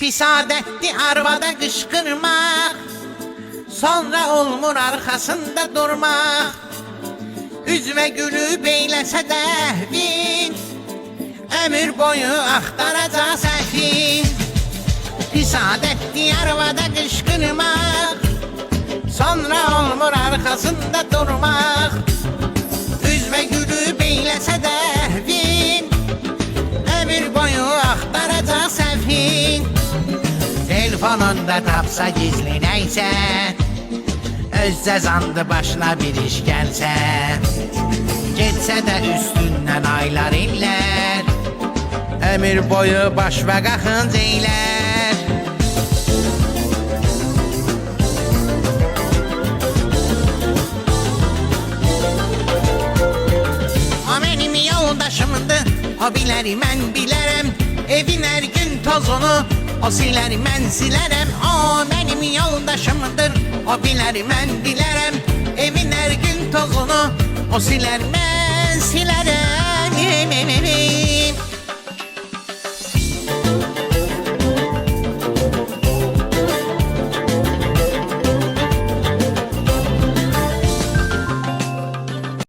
Pis adetti arvada kışkırmak. Sonra olmur arkasında durmak. Üzme gülüp eylese de bin. Ömür boyu aktaracak sefil Pis adetti arvada kışkırmak. Sonra olmur arkasında durmak Telefonunda tapsa gizli neyse Öz cezandı başına bir iş gelse Geçse de üstünden aylar iller Ömür boyu baş ve kakınc eyler O benim yoldaşımdı O biler mən bilərəm Evin hər gün tozunu O siler mən silərəm O benim yoldaşımdır. O biler mən bilərəm Evin hər gün tozunu. O siler mən